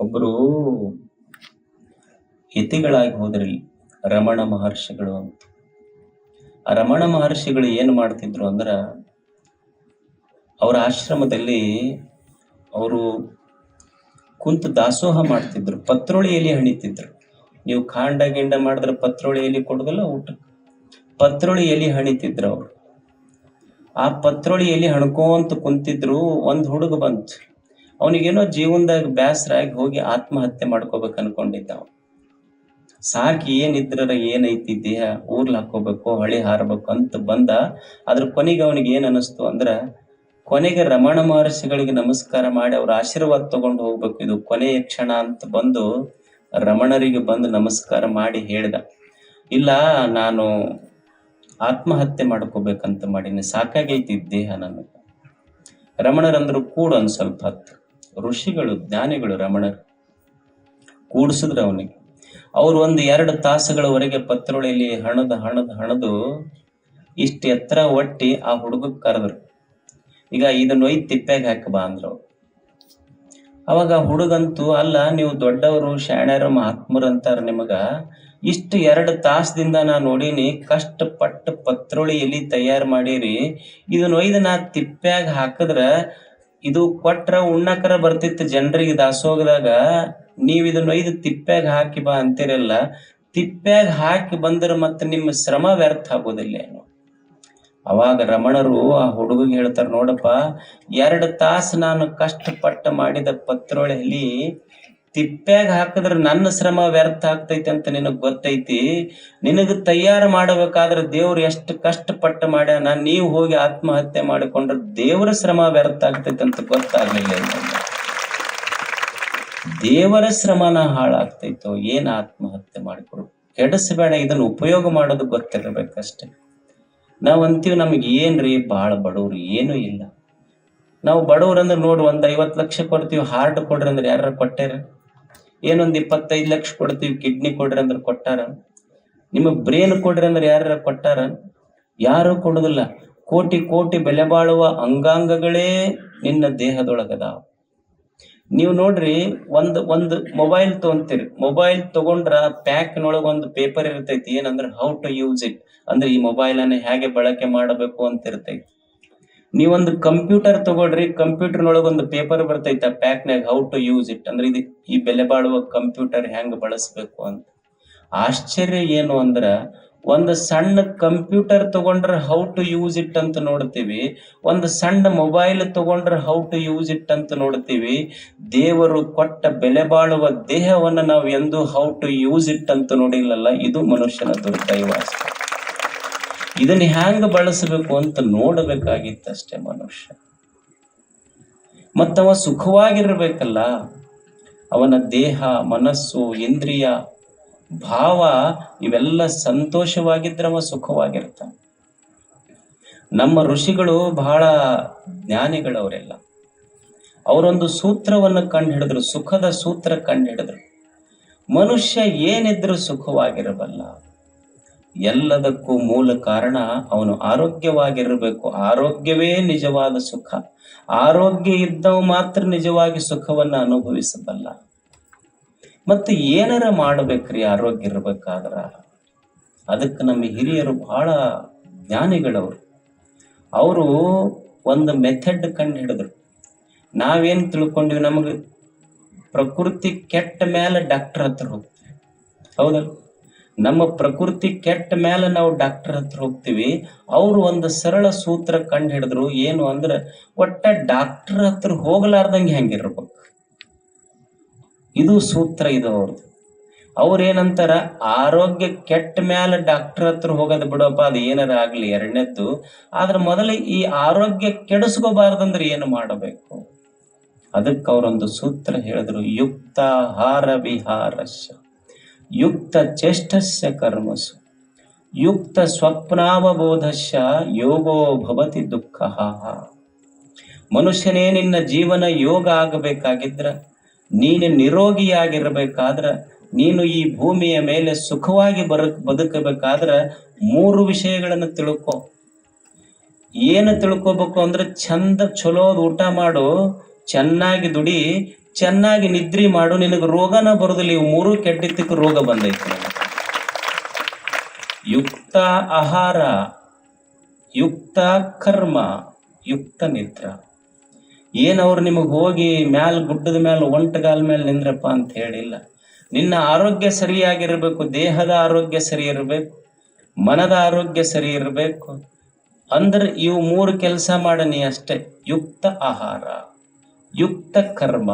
ಒಬ್ಬರು ಯತಿಗಳಾಗಿ ಹೋದ್ರಲ್ಲಿ ರಮಣ ಮಹರ್ಷಿಗಳು ಅಂತ. ಆ ರಮಣ ಮಹರ್ಷಿಗಳು ಏನು ಮಾಡ್ತಿದ್ರು ಅಂದ್ರ ಅವರ ಆಶ್ರಮದಲ್ಲಿ ಅವರು ಕುಂತು ದಾಸೋಹ ಮಾಡ್ತಿದ್ರು ಪತ್ರೋಳಿ ಎಲೆ ಹಣಿತಿದ್ರು. ನೀವು ಕಾಂಡ ಗಿಂಡ ಮಾಡಿದ್ರೆ ಪತ್ರೋಳಿ ಎಲೆ ಕೊಡೋದಲ್ಲ ಊಟ? ಪತ್ರೋಳಿ ಎಲೆ ಹಣಿತಿದ್ರು ಅವ್ರು. ಆ ಪತ್ರೋಳಿ ಎಲೆ ಹಣ್ಕೋಂತ ಕುಂತಿದ್ರು, ಒಂದ್ ಹುಡುಗ ಬಂತು. ಅವನಿಗೇನೋ ಜೀವನದಾಗ ಬ್ಯಾಸರಾಗಿ ಹೋಗಿ ಆತ್ಮಹತ್ಯೆ ಮಾಡ್ಕೋಬೇಕು ಅನ್ಕೊಂಡಿದ್ದ ಸಾಕಿ ಏನಿದ್ರ ಏನೈತಿ ದೇಹ, ಊರ್ಲ್ ಹಾಕೋಬೇಕು ಹಳಿ ಹಾರಬೇಕು ಅಂತ ಬಂದ ಅದ್ರ ಕೊನೆಗೆ ಅವನಿಗೆ ಏನ್ ಅನಿಸ್ತು ಅಂದ್ರ ಕೊನೆಗೆ ರಮಣ ಮಹರ್ಷಿಗಳಿಗೆ ನಮಸ್ಕಾರ ಮಾಡಿ ಅವ್ರ ಆಶೀರ್ವಾದ ತಗೊಂಡು ಹೋಗ್ಬೇಕು. ಇದು ಕೊನೆಯ ಕ್ಷಣ ಅಂತ ಬಂದು ರಮಣರಿಗೆ ಬಂದು ನಮಸ್ಕಾರ ಮಾಡಿ ಹೇಳ್ದ. ಇಲ್ಲ, ನಾನು ಆತ್ಮಹತ್ಯೆ ಮಾಡ್ಕೋಬೇಕಂತ ಮಾಡೀನಿ. ಸಾಕಾಗೈತಿ ದೇಹ ನನಗೆ. ರಮಣರಂದ್ರು ಕೂಡ ಒಂದ್ ಸ್ವಲ್ಪ ಹೊತ್ತು. ಋಷಿಗಳು, ಜ್ಞಾನಿಗಳು ರಮಣರು ಕೂಡಿಸಿದ್ರು ಅವನಿಗೆ ಅವರು ಒಂದು ಎರಡು ತಾಸುಗಳವರೆಗೆ ಪತ್ರೊಳಿಲಿ ಹಣದ ಹಣದ, ಹಣದು ಇಷ್ಟು ಎತ್ತರ ಒಟ್ಟಿ ಆ ಹುಡುಗ ಕರೆದ್ರು ಈಗ ಇದನ್ನ ಒಯ್ದು ತಿಪ್ಪೆಗೆ ಹಾಕಬಾ ಅಂದ್ರು. ಅವಾಗ ಹುಡುಗಂತೂ ಅಲ್ಲ, ನೀವು ದೊಡ್ಡವರು, ಶಾಣ್ಯರು, ಮಹಾತ್ಮರು ಅಂತಾರ ನಿಮಗ, ಇಷ್ಟು ಎರಡು ತಾಸದಿಂದ ನಾ ನೋಡೀನಿ, ಕಷ್ಟಪಟ್ಟು ಪತ್ರೊಳಿ ಎಲಿ ತಯಾರು ಮಾಡೀರಿ ಇದನ್ನ ಒಯ್ದು ನಾ ತಿಪ್ಪ್ಯಾಗ ಹಾಕಿದ್ರ ಇದು ಕೊಟ್ರ ಉಣ್ಣಕರ ಬರ್ತಿತ್ತು ಜನರಿಗೆ ದಾಸೋಗದಾಗ ನೀವು ಇದನ್ನ ಒಯ್ದು ತಿಪ್ಪ್ಯಾಗ ಹಾಕಿ ಬಾ ಅಂತೀರಲ್ಲ ತಿಪ್ಪ್ಯಾಗ ಹಾಕಿ ಬಂದ್ರ ಮತ್ತೆ ನಿಮ್ಮ ಶ್ರಮ ವ್ಯರ್ಥ ಆಗೋದಿಲ್ಲ ಅವಾಗ ರಮಣರು ಆ ಹುಡುಗಿಗೆ ಹೇಳ್ತಾರ ನೋಡಪ್ಪ, ಎರಡು ತಾಸು ನಾನು ಕಷ್ಟಪಟ್ಟ ಮಾಡಿದ ಪತ್ರೊಳೆಯಲ್ಲಿ ತಿಪ್ಪ್ಯಾಗ ಹಾಕಿದ್ರೆ ನನ್ನ ಶ್ರಮ ವ್ಯರ್ಥ ಆಗ್ತೈತಿ ಅಂತ ನಿನಗ್ ಗೊತ್ತೈತಿ? ನಿನಗ ತಯಾರು ಮಾಡಬೇಕಾದ್ರೆ ದೇವ್ರು ಎಷ್ಟು ಕಷ್ಟಪಟ್ಟ ಮಾಡ್ಯಾನ, ನೀವು ಹೋಗಿ ಆತ್ಮಹತ್ಯೆ ಮಾಡಿಕೊಂಡ್ರೆ ದೇವರ ಶ್ರಮ ವ್ಯರ್ಥ ಆಗ್ತೈತಿ ಅಂತ ಗೊತ್ತಾಗ್ಲಿಲ್ಲ. ದೇವರ ಶ್ರಮನ ಹಾಳಾಗ್ತೈತೋ, ಏನ್ ಆತ್ಮಹತ್ಯೆ ಮಾಡಿಕೊಡು? ಕೆಡಿಸಬೇಡ, ಇದನ್ನ ಉಪಯೋಗ ಮಾಡೋದು ಗೊತ್ತಿರಬೇಕಷ್ಟೇ. ನಾವ್ ಅಂತೀವಿ ನಮಗೆ ಏನ್ರಿ, ಬಾಳ ಬಡವ್ರು, ಏನೂ ಇಲ್ಲ. ನಾವು ಬಡವ್ರಂದ್ರೆ ನೋಡು, ಒಂದ್ ಐವತ್ ಲಕ್ಷ ಕೊಡ್ತೀವಿ, ಹಾರ್ಟ್ ಕೊಡ್ರಿ ಅಂದ್ರೆ ಯಾರು ಕೊಟ್ಟಾರ? ಏನೊಂದ್ ಇಪ್ಪತ್ತೈದು ಲಕ್ಷ ಕೊಡ್ತೀವಿ ಕಿಡ್ನಿ ಕೊಡ್ರಿ ಅಂದ್ರೆ ಕೊಟ್ಟಾರ. ನಿಮ್ಮ ಬ್ರೇನ್ ಕೊಡ್ರಿ ಅಂದ್ರೆ ಯಾರ ಕೊಟ್ಟಾರ? ಯಾರು ಕೊಡುದಿಲ್ಲ. ಕೋಟಿ ಕೋಟಿ ಬೆಲೆ ಬಾಳುವ ಅಂಗಾಂಗಗಳೇ ನಿನ್ನ ದೇಹದೊಳಗದಾವ. ನೀವು ನೋಡ್ರಿ, ಒಂದು ಒಂದು ಮೊಬೈಲ್ ತಗೊಂತೀರಿ. ಮೊಬೈಲ್ ತಗೊಂಡ್ರ ಪ್ಯಾಕ್ನೊಳಗ ಒಂದು ಪೇಪರ್ ಇರ್ತೈತಿ, ಏನಂದ್ರೆ ಹೌ ಟು ಯೂಸ್ ಇಟ್ ಅಂದ್ರೆ ಈ ಮೊಬೈಲ್ ಹೇಗೆ ಬಳಕೆ ಮಾಡಬೇಕು ಅಂತ ಇರ್ತೈತಿ. ನೀವೊಂದು ಕಂಪ್ಯೂಟರ್ ತಗೊಳ್ರಿ ಕಂಪ್ಯೂಟರ್ನೊಳಗ ಒಂದು ಪೇಪರ್ ಬರ್ತೈತೆ ಪ್ಯಾಕ್ನಾಗ ಹೌ ಟು ಯೂಸ್ ಇಟ್ ಅಂದ್ರೆ ಇದು ಈ ಬೆಲೆ ಬಾಳುವ ಕಂಪ್ಯೂಟರ್ ಹೆಂಗ್ ಬಳಸ್ಬೇಕು ಅಂತ. ಆಶ್ಚರ್ಯ ಏನು ಅಂದ್ರ, ಒಂದು ಸಣ್ಣ ಕಂಪ್ಯೂಟರ್ ತಗೊಂಡ್ರೆ ಹೌ ಟು ಯೂಸ್ ಇಟ್ ಅಂತ ನೋಡ್ತೀವಿ, ಒಂದು ಸಣ್ಣ ಮೊಬೈಲ್ ತಗೊಂಡ್ರೆ ಹೌ ಟು ಯೂಸ್ ಇಟ್ ಅಂತ ನೋಡ್ತೀವಿ, ದೇವರು ಕೊಟ್ಟ ಬೆಲೆ ಬಾಳುವ ದೇಹವನ್ನ ನಾವು ಎಂದು ಹೌ ಟು ಯೂಸ್ ಇಟ್ ಅಂತ ನೋಡಿಲ್ಲಲ್ಲ, ಇದು ಮನುಷ್ಯನ ದುರ್ದೈವ ಇದನ್ನ ಹ್ಯಾಂಗ ಬಳಸಬೇಕು ಅಂತ ನೋಡಬೇಕಾಗಿತ್ತಷ್ಟೇ ಮನುಷ್ಯ. ಮತ್ತವ ಸುಖವಾಗಿರ್ಬೇಕಲ್ಲ, ಅವನ ದೇಹ, ಮನಸ್ಸು, ಇಂದ್ರಿಯ, ಭಾವ, ಇವೆಲ್ಲ ಸಂತೋಷವಾಗಿದ್ರೆ ಅವ ಸುಖವಾಗಿರ್ತಾನೆ ನಮ್ಮ ಋಷಿಗಳು ಬಹಳ ಜ್ಞಾನಿಗಳವರೆಲ್ಲ, ಅವರೊಂದು ಸೂತ್ರವನ್ನು ಕಂಡು ಹಿಡಿದ್ರು ಸುಖದ ಸೂತ್ರ ಕಂಡು ಹಿಡಿದ್ರು ಮನುಷ್ಯ ಏನಿದ್ರು ಸುಖವಾಗಿರಬಲ್ಲ. ಎಲ್ಲದಕ್ಕೂ ಮೂಲ ಕಾರಣ ಅವನು ಆರೋಗ್ಯವಾಗಿರಬೇಕು. ಆರೋಗ್ಯವೇ ನಿಜವಾದ ಸುಖ. ಆರೋಗ್ಯ ಇದ್ದವ ಮಾತ್ರ ನಿಜವಾಗಿ ಸುಖವನ್ನ ಅನುಭವಿಸಬಲ್ಲ. ಮತ್ತೆ ಏನಾರ ಮಾಡ್ಬೇಕ್ರಿ ಆರೋಗ್ಯ ಇರ್ಬೇಕಾದ್ರ? ಅದಕ್ಕೆ ನಮ್ಮ ಹಿರಿಯರು ಬಹಳ ಜ್ಞಾನಿಗಳವರು. ಅವರು ಒಂದು ಮೆಥಡ್ ಕಂಡು ಹಿಡಿದ್ರು. ನಾವೇನ್ ತಿಳ್ಕೊಂಡಿವಿ ನಮಗೆ? ಪ್ರಕೃತಿ ಕೆಟ್ಟ ಮೇಲೆ ಡಾಕ್ಟರ್ ಹತ್ರ ಹೋಗ್ತೀವಿ ಹೌದಲ್ಲ? ನಮ್ಮ ಪ್ರಕೃತಿ ಕೆಟ್ಟ ಮೇಲೆ ನಾವು ಡಾಕ್ಟರ್ ಹತ್ರ ಹೋಗ್ತೀವಿ, ಅವ್ರು ಒಂದು ಸರಳ ಸೂತ್ರ ಕಂಡು ಹಿಡಿದ್ರು ಏನು ಅಂದ್ರೆ ಒಟ್ಟ ಡಾಕ್ಟರ್ ಹತ್ರ ಹೋಗಲಾರ್ದಂಗೆ ಹೆಂಗಿರ್ಬೇಕು. ಇದು ಸೂತ್ರ ಇದು ಅವ್ರದ್ದು ಅವ್ರೇನಂತಾರ ಆರೋಗ್ಯ ಕೆಟ್ಟ ಮೇಲೆ ಡಾಕ್ಟರ್ ಹತ್ರ ಹೋಗೋದು ಬಿಡಪ್ಪ, ಅದು ಏನಾರ ಆಗ್ಲಿ ಎರಡನೇದ್ದು, ಆದ್ರೆ ಮೊದಲು ಈ ಆರೋಗ್ಯ ಕೆಡಿಸ್ಕೋಬಾರ್ದಂದ್ರೆ ಏನು ಮಾಡಬೇಕು? ಅದಕ್ಕೆ ಅವರೊಂದು ಸೂತ್ರ ಹೇಳಿದ್ರು ಯುಕ್ತ ಹಾರ ವಿಹಾರಸ್ಯ. ಯುಕ್ತ ಚೇಷ್ಟಸ್ಯ ಕರ್ಮಸು. ಯುಕ್ತ ಸ್ವಪ್ನಾವಬೋಧಸ್ಯ ಯೋಗೋ ಭವತಿ ದುಃಖ. ಮನುಷ್ಯನೇ ನಿನ್ನ ಜೀವನ ಯೋಗ ಆಗಬೇಕಾಗಿದ್ರ, ನೀನು ನಿರೋಗಿಯಾಗಿರಬೇಕಾದ್ರ, ನೀನು ಈ ಭೂಮಿಯ ಮೇಲೆ ಸುಖವಾಗಿ ಬರ, ಬದುಕಬೇಕಾದ್ರ ಮೂರು ವಿಷಯಗಳನ್ನು ತಿಳ್ಕೊ. ಏನು ತಿಳ್ಕೊಬೇಕು ಅಂದ್ರೆ ಚಂದ, ಚಲೋದ್ ಊಟ ಮಾಡು, ಚೆನ್ನಾಗಿ ದುಡಿ ಚೆನ್ನಾಗಿ ನಿದ್ರೆ ಮಾಡು, ನಿನಗೆ ರೋಗನ ಬರೋದಿಲ್ಲ ಇವು ಮೂರು ಕೆಟ್ಟಿದ್ದಕ್ಕೆ ರೋಗ ಬಂದೈತಿ. ಯುಕ್ತ ಆಹಾರ, ಯುಕ್ತ ಕರ್ಮ, ಯುಕ್ತ ನಿದ್ರ. ಏನವ್ರು ನಿಮಗೆ ಹೋಗಿ ಮ್ಯಾಲ ಗುಡ್ಡದ ಮೇಲೆ ಒಂಟಗಾಲ ಮೇಲೆ ನಿಂದ್ರಪ್ಪ ಅಂತ ಹೇಳಿಲ್ಲ. ನಿನ್ನ ಆರೋಗ್ಯ ಸರಿಯಾಗಿರಬೇಕು, ದೇಹದ ಆರೋಗ್ಯ ಸರಿ ಇರಬೇಕು ಮನದ ಆರೋಗ್ಯ ಸರಿ ಇರಬೇಕು ಅಂದ್ರೆ ಇವು ಮೂರು ಕೆಲಸ ಮಾಡನಿ ಅಷ್ಟೇ. ಯುಕ್ತ ಆಹಾರ, ಯುಕ್ತ ಕರ್ಮ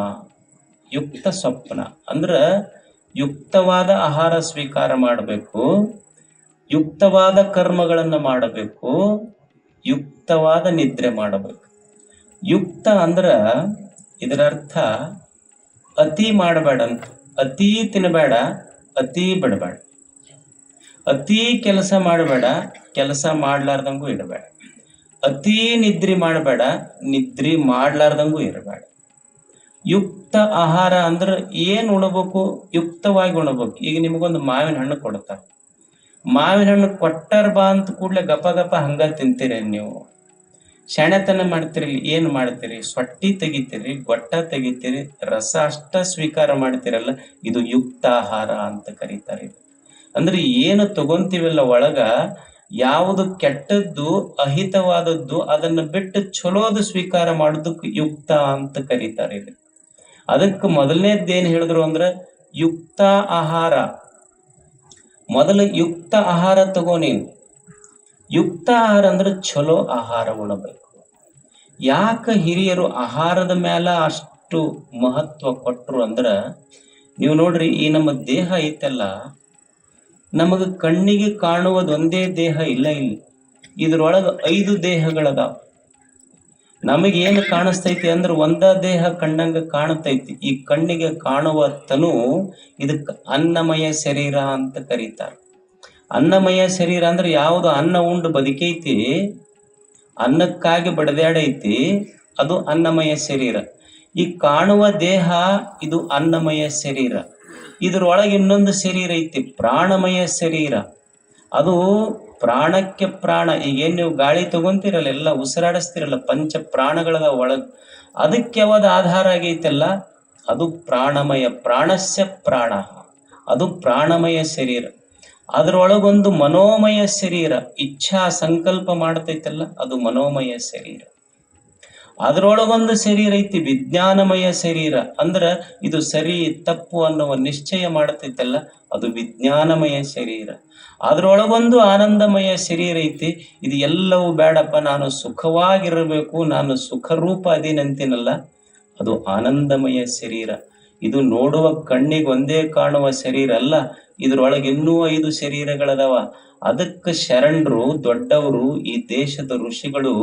ಯುಕ್ತ ಸ್ವಪ್ನ. ಅಂದ್ರ ಯುಕ್ತವಾದ ಆಹಾರ ಸ್ವೀಕಾರ ಮಾಡಬೇಕು, ಯುಕ್ತವಾದ ಕರ್ಮಗಳನ್ನು ಮಾಡಬೇಕು, ಯುಕ್ತವಾದ ನಿದ್ರೆ ಮಾಡಬೇಕು. ಯುಕ್ತ ಅಂದ್ರ ಇದರ ಅರ್ಥ ಅತಿ ಮಾಡಬೇಡ ಅಂತ. ಅತಿ ತಿನ್ನಬೇಡ ಅತಿ ಬಿಡಬೇಡ. ಅತಿ ಕೆಲಸ ಮಾಡಬೇಡ, ಕೆಲಸ ಮಾಡ್ಲಾರ್ದಂಗೂ ಇಡಬೇಡ. ಅತಿ ನಿದ್ರಿ ಮಾಡಬೇಡ, ನಿದ್ರಿ ಮಾಡ್ಲಾರ್ದಂಗೂ ಇರಬೇಡ. ಯುಕ್ತ ಆಹಾರ ಅಂದ್ರ ಏನ್ ಉಣಬೇಕು? ಯುಕ್ತವಾಗಿ ಉಣಬೇಕು. ಈಗ ನಿಮಗೊಂದು ಮಾವಿನ ಹಣ್ಣು ಕೊಡ್ತಾರ. ಮಾವಿನ ಹಣ್ಣು ಕೊಟ್ಟಾರ ಬಾ ಅಂತ ಕೂಡ್ಲೆ ಗಪ ಗಪ ಹಂಗ ತಿಂತೀರಿ ನೀವು. ಶೆಣೆತನ ಮಾಡ್ತೀರಿ ಏನ್ ಮಾಡ್ತೀರಿ? ಸೊಟ್ಟಿ ತೆಗಿತೀರಿ, ಗೊಟ್ಟ ತೆಗಿತೀರಿ, ರಸ ಅಷ್ಟ ಸ್ವೀಕಾರ ಮಾಡ್ತಿರಲ್ಲ, ಇದು ಯುಕ್ತ ಆಹಾರ ಅಂತ ಕರೀತಾರೆ. ಅಂದ್ರೆ ಏನು ತಗೊಂತೀವಲ್ಲ ಒಳಗ, ಯಾವುದು ಕೆಟ್ಟದ್ದು, ಅಹಿತವಾದದ್ದು, ಅದನ್ನ ಬಿಟ್ಟು ಚಲೋದು ಸ್ವೀಕಾರ ಮಾಡೋದಕ್ಕೆ ಯುಕ್ತ ಅಂತ ಕರೀತಾರೆ ಅದಕ್ಕೆ ಏನು ಹೇಳಿದ್ರು ಅಂದ್ರೆ ಯುಕ್ತ ಆಹಾರ. ಮೊದಲು ಯುಕ್ತ ಆಹಾರ ತಗೋ ನೀನು. ಯುಕ್ತ ಆಹಾರ ಅಂದ್ರೆ ಚಲೋ ಆಹಾರ ಉಣಬೇಕು. ಯಾಕ ಹಿರಿಯರು ಆಹಾರದ ಮ್ಯಾಲ ಅಷ್ಟು ಮಹತ್ವ ಕೊಟ್ಟರು ಅಂದ್ರ, ನೀವು ನೋಡ್ರಿ ಈ ನಮ್ಮ ದೇಹ ಐತಲ್ಲ, ನಮಗ ಕಣ್ಣಿಗೆ ಕಾಣುವುದೊಂದೇ ದೇಹ ಇಲ್ಲ ಇಲ್ಲಿ. ಇದ್ರೊಳಗ ಐದು ದೇಹಗಳದಾವ. ನಮಗೇನು ಕಾಣಿಸ್ತೈತಿ ಅಂದ್ರೆ ಒಂದ ದೇಹ ಕಣ್ಣಂಗ ಕಾಣತೈತಿ ಈ ಕಣ್ಣಿಗೆ ಕಾಣುವ ತನು ಇದಕ್ಕೆ ಅನ್ನಮಯ ಶರೀರ ಅಂತ ಕರೀತಾರ. ಅನ್ನಮಯ ಶರೀರ ಅಂದ್ರೆ ಯಾವುದು ಅನ್ನ ಉಂಡು ಬದುಕೈತಿ, ಅನ್ನಕ್ಕಾಗಿ ಬಡದಾಡೈತಿ, ಅದು ಅನ್ನಮಯ ಶರೀರ. ಈ ಕಾಣುವ ದೇಹ ಇದು ಅನ್ನಮಯ ಶರೀರ. ಇದ್ರೊಳಗೆ ಇನ್ನೊಂದು ಶರೀರ ಐತಿ, ಪ್ರಾಣಮಯ ಶರೀರ. ಅದು ಪ್ರಾಣಕ್ಕೆ ಪ್ರಾಣ, ಈಗೇನ್ ನೀವು ಗಾಳಿ ತಗೊಂತಿರಲ್ಲ, ಎಲ್ಲ ಉಸಿರಾಡಿಸ್ತಿರಲ್ಲ, ಪಂಚ ಪ್ರಾಣಗಳ ಒಳಗ್. ಅದಕ್ಕೆ ಯಾವ್ದು ಆಧಾರ ಆಗೈತಲ್ಲ? ಅದು ಪ್ರಾಣಮಯ, ಪ್ರಾಣಸ್ಯ ಪ್ರಾಣ. ಅದು ಪ್ರಾಣಮಯ ಶರೀರ. ಅದ್ರೊಳಗೊಂದು ಮನೋಮಯ ಶರೀರ, ಇಚ್ಛಾ ಸಂಕಲ್ಪ ಮಾಡ್ತೈತಲ್ಲ, ಅದು ಮನೋಮಯ ಶರೀರ. ಅದ್ರೊಳಗೊಂದು ಶರೀರ ಐತಿ, ವಿಜ್ಞಾನಮಯ ಶರೀರ. ಅಂದ್ರ ಇದು ಸರಿ ತಪ್ಪು ಅನ್ನುವ ನಿಶ್ಚಯ ಮಾಡ್ತೈತಲ್ಲ, ಅದು ವಿಜ್ಞಾನಮಯ ಶರೀರ. ಅದರೊಳಗೊಂದು ಆನಂದಮಯ ಶರೀರ ಐತಿ, ಇದು ಎಲ್ಲವೂ ಬೇಡಪ್ಪ ನಾನು ಸುಖವಾಗಿರಬೇಕು, ನಾನು ಸುಖ ರೂಪ ಅದೇನಂತೀನಲ್ಲ, ಅದು ಆನಂದಮಯ ಶರೀರ. ಇದು ನೋಡುವ ಕಣ್ಣಿಗೆ ಒಂದೇ ಕಾಣುವ ಶರೀರ ಅಲ್ಲ, ಇದ್ರೊಳಗೆ ಇನ್ನೂ ಐದು ಶರೀರಗಳದಾವ. ಅದಕ್ಕೆ ಶರಣರು, ದೊಡ್ಡವರು, ಈ ದೇಶದ ಋಷಿಗಳು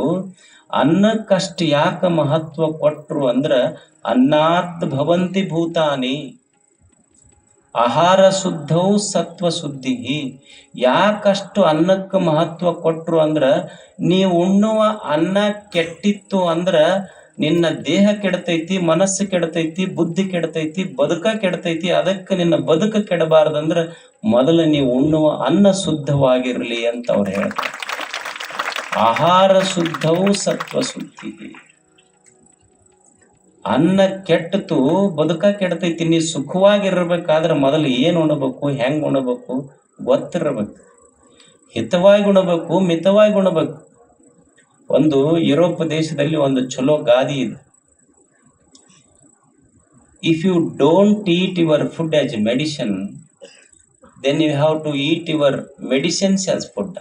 ಅನ್ನಕ್ಕಷ್ಟು ಯಾಕ ಮಹತ್ವ ಕೊಟ್ರು ಅಂದ್ರ ಅನ್ನಾತ್ ಭವಂತಿ ಭೂತಾನಿ. ಆಹಾರ ಶುದ್ಧವು ಸತ್ವ ಶುದ್ಧಿ ಯಾಕಷ್ಟು ಅನ್ನಕ್ಕೆ ಮಹತ್ವ ಕೊಟ್ರು ಅಂದ್ರ ನೀವು ಉಣ್ಣುವ ಅನ್ನ ಕೆಟ್ಟಿತ್ತು ಅಂದ್ರ ನಿನ್ನ ದೇಹ ಕೆಡತೈತಿ, ಮನಸ್ಸು ಕೆಡತೈತಿ, ಬುದ್ಧಿ ಕೆಡತೈತಿ, ಬದುಕ ಕೆಡತೈತಿ, ಅದಕ್ಕೆ ನಿನ್ನ ಬದುಕ ಕೆಡಬಾರ್ದಂದ್ರ ಮೊದಲ ನೀವು ಉಣ್ಣುವ ಅನ್ನ ಶುದ್ಧವಾಗಿರಲಿ ಅಂತ ಅವ್ರು ಹೇಳ್ತಾರೆ. ಆಹಾರ ಶುದ್ಧವು ಸತ್ವ ಶುದ್ಧಿ. ಅನ್ನ ಕೆಟ್ಟತು ಬದುಕ ಕೆಡತೈತಿ, ನೀ ಸುಖವಾಗಿರ್ಬೇಕಾದ್ರೆ ಮೊದಲು ಏನ್ ಉಣಬೇಕು, ಹೆಂಗ್ ಉಣಬೇಕು, ಗೊತ್ತಿರ್ಬೇಕು. ಹಿತವಾಗಿ ಉಣಬೇಕು, ಮಿತವಾಗಿ ಉಣಬೇಕು. ಒಂದು ಯುರೋಪ್ ದೇಶದಲ್ಲಿ ಒಂದು ಚಲೋ ಗಾದಿ ಇದೆ. If you don't eat your food as medicine then you have to eat your medicines as food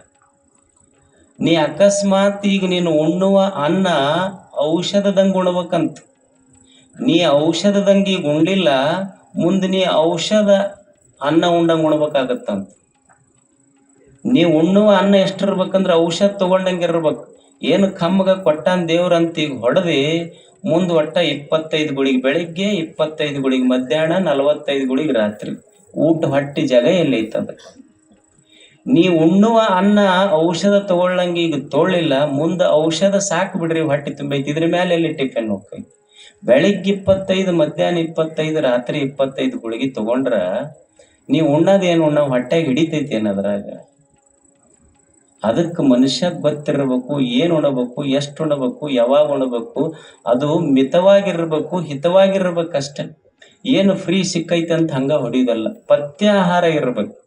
ನೀ ಅಕಸ್ಮಾತ್ ಈಗ ನೀನು ಉಣ್ಣುವ ಅನ್ನ ಔಷಧದಂಗೆ ಉಣ್ಬೇಕಂತ. ನೀ ಔಷಧದಂಗೆ ಈಗ ಉಂಡಿಲ್ಲ, ಮುಂದೆ ನೀ ಔಷಧ ಅನ್ನ ಉಂಡಂಗೆ ಉಣ್ಬೇಕಾಗತ್ತಂತ. ನೀ ಉಣ್ಣುವ ಅನ್ನ ಎಷ್ಟಿರ್ಬೇಕಂದ್ರೆ ಔಷಧ ತಗೊಂಡಂಗೆ ಇರ್ಬೇಕು. ಏನು ಕಮ್ಮಗ ಕೊಟ್ಟಾನ್ ದೇವ್ರಂತ ಈಗ ಹೊಡೆದಿ, ಮುಂದ್ ಒಟ್ಟ ಇಪ್ಪತ್ತೈದು ಗುಳಿಗೆ ಬೆಳಿಗ್ಗೆ, ಇಪ್ಪತ್ತೈದು ಗುಳಿಗೆ ಮಧ್ಯಾಹ್ನ, ನಲವತ್ತೈದು ಗುಳಿಗೆ ರಾತ್ರಿ. ಊಟ ಹೊಟ್ಟಿ ಜಾಗ ಎಲ್ಲೈತದ ನೀ ಉಣ್ಣುವ ಅನ್ನ ಔಷಧ ತಗೊಳ್ಳಂಗ ಈಗ ತೊಳ್ಳಿಲ್ಲ, ಮುಂದ ಔಷಧ ಸಾಕು ಬಿಡ್ರಿ ಹೊಟ್ಟಿ ತುಂಬೈತಿ. ಇದ್ರ ಮೇಲೆ ಎಲ್ಲಿ ಟಿಫಿನ್ ಹೋಗ್ತೈತಿ ಬೆಳಿಗ್ಗೆ ಇಪ್ಪತ್ತೈದು, ಮಧ್ಯಾಹ್ನ ಇಪ್ಪತ್ತೈದು, ರಾತ್ರಿ ಇಪ್ಪತ್ತೈದು ಗುಳಿಗೆ ತಗೊಂಡ್ರ, ನೀ ಉಣ್ಣದೇನು ಉಣ್ಣ ಹೊಟ್ಟೆಗೆ ಹಿಡಿತೈತಿ ಏನದ್ರಾಗ ಅದಕ್ಕೆ ಮನುಷ್ಯ ಗೊತ್ತಿರಬೇಕು, ಏನ್ ಉಣಬೇಕು, ಎಷ್ಟು ಉಣಬೇಕು, ಯಾವಾಗ ಉಣಬೇಕು, ಅದು ಮಿತವಾಗಿರ್ಬೇಕು, ಹಿತವಾಗಿರ್ಬೇಕಷ್ಟೆ. ಏನು ಫ್ರೀ ಸಿಕ್ಕೈತೆ ಅಂತ ಹಂಗ ಹೊಡಿಯೋದಲ್ಲ. ಪಥ್ಯಾಹಾರ ಇರ್ಬೇಕು.